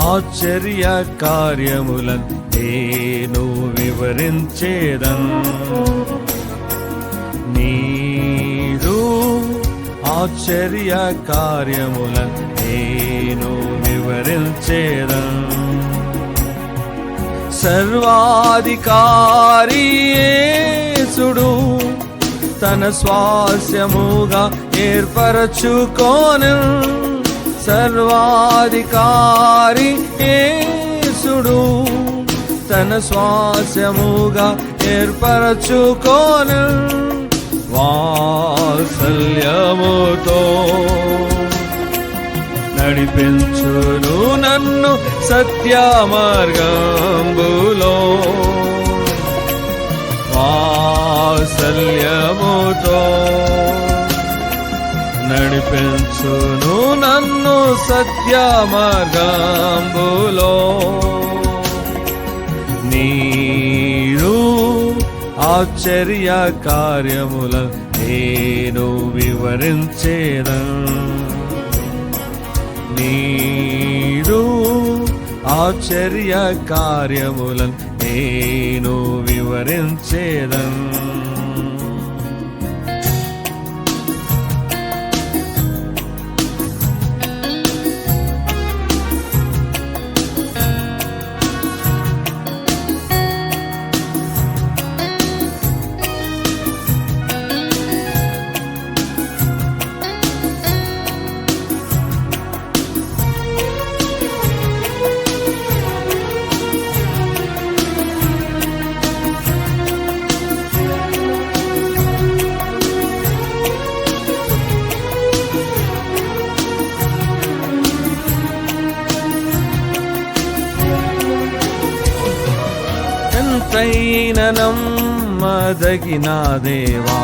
ఆశ్చర్య కార్యములన్ నేను వివరించేదన్. నీరు ఆశ్చర్య కార్యములన్ నేను వివరించేదన్. సర్వాధికారి సుడు తన స్వాస్యముగా ఏర్పరచుకోను సర్వాధికారి యేసుడు తన స్వాస్యముగా ఏర్పరచుకోను వాత్సల్యముతో నడిపించును నన్ను సత్య మార్గంబులో వాత్సల్యముతో నడిపించును నన్ను సత్య మార్గంబులో నీరు ఆశ్చర్య కార్యముల నేను వివరించేద నీరు ఆశ్చర్య కార్యములను నేను వివరించేదం ఎంతైన నమ్మదగిన దేవా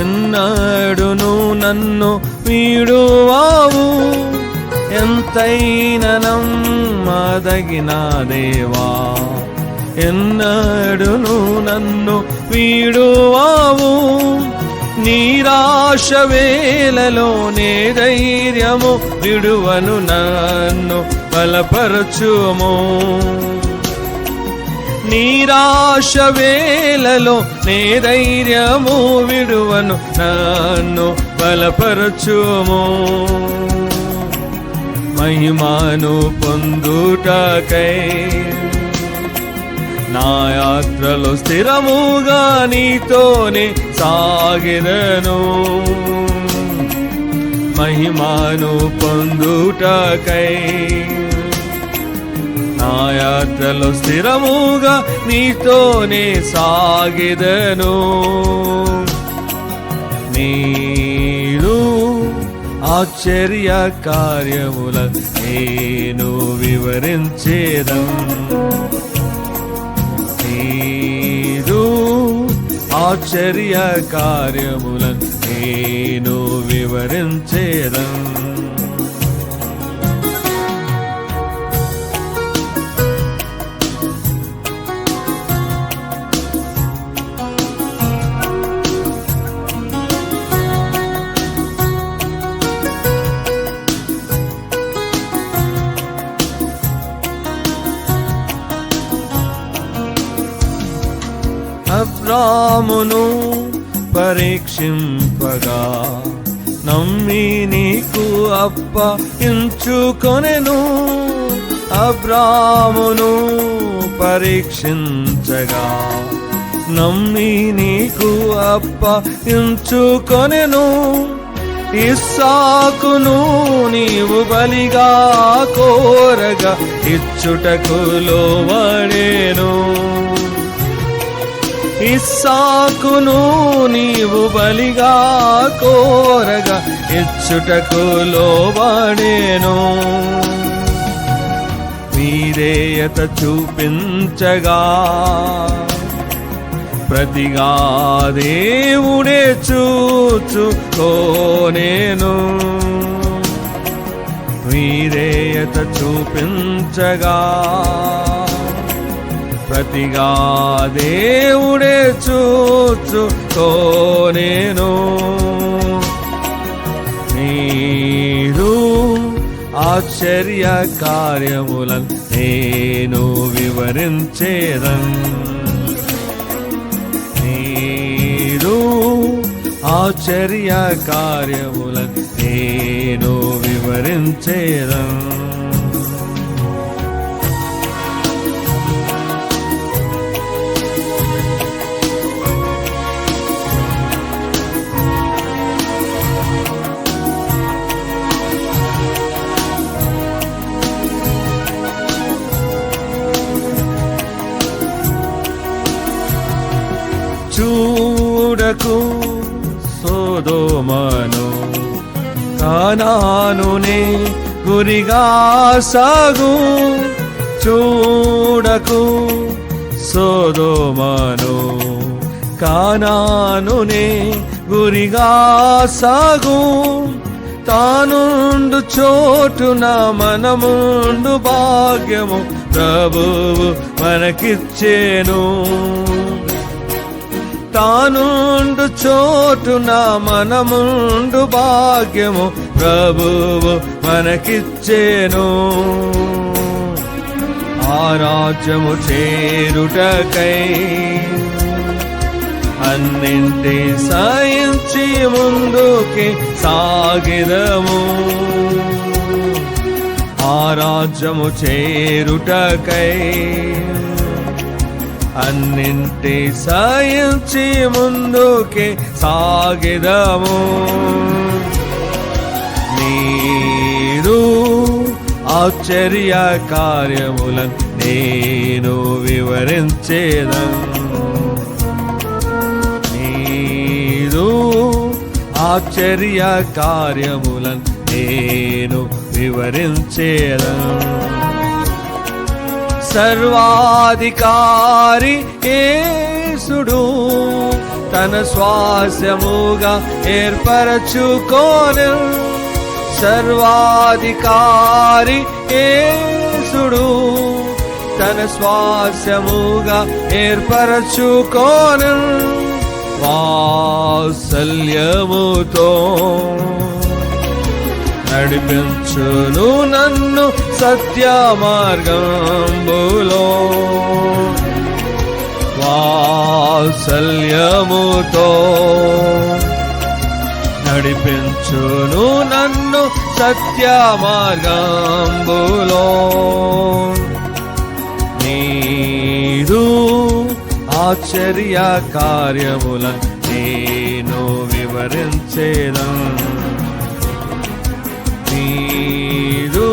ఎన్నడును నన్ను వీడువావు. ఎంతైన నమ్మదగిన దేవా ఎన్నడును నన్ను వీడువావు. నీరాశ వేలలోనే ధైర్యము విడువను నన్ను బలపరచుము. నీరాశ వేలలో నే ధైర్యము విడువను నన్ను బలపరచుము. మహిమాను పొందుటకై నా యాత్రలో స్థిరముగా నీతోనే సాగిదను. మహిమాను పొందుటకై నా యాత్రలో స్థిరముగా నీతోనే సాగిదను. నీరు ఆశ్చర్య కార్యముల నేను వివరించేదం. నీరు ఆశ్చర్య కార్యముల నేను వివరించేదం. అబ్రామును పరీక్షింపగా. నమ్మి నీకు అప్ప ఇంచుకొనెను అబ్రామును పరీక్షించగా. నమ్మి నీకు అప్ప ఇంచుకొనెను ఇస్సాకును నీవు బలిగా కోరగా ఇచ్చుటకులో వడేను ఇస్సాకును నీవు బలిగా కోరగా ఇచ్చుటకు లోబడేను. మీరేయత చూపించగా ప్రతిగా దేవుడే చూచుకోనేను మీరేయత చూపించగా ప్రతిగా దేవుడే చూచుకోనేను నీరు ఆశ్చర్య కార్యములను నేను వివరించేదన్. నీరు ఆశ్చర్య కార్యములను నేను వివరించేదన్. సోదోమను కానానునే గురిగా సాగు. చూడకు సోదోమను. కానానునే గురిగా సాగు. తానుండు చోటున మనముండు భాగ్యము ప్రభువు మనకిచ్చేను. తానుండు చోటున మనముండు భాగ్యము. ప్రభువు మనకిచ్చేను. ఆ రాజ్యము చేరుటకై అన్నింటి సాయించి ముందుకి సాగిదము. ఆ రాజ్యము చేరుటకై అన్నింటి సాయించి ముందుకే సాగిదము. నీరు ఆశ్చర్య కార్యములను నేను వివరించేదను నీరు ఆశ్చర్య కార్యములను నేను వివరించేదను సర్వాధికారి ఏసుడు తన స్వాస్యముగా ఏర్పరచుకోను సర్వాధికారి ఏసుడు తన స్వాస్యముగా ఏర్పరచుకోను వాత్సల్యముతో నడిపించును నన్ను సత్య మార్గంబులో వాత్సల్యముతో నడిపించును నన్ను సత్య మార్గంబులో నీరు ఆశ్చర్య కార్యముల నేను వివరించేదను మీరు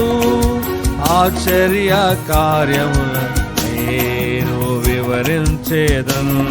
ఆశ్చర్య కార్యముల నేను వివరించేదను.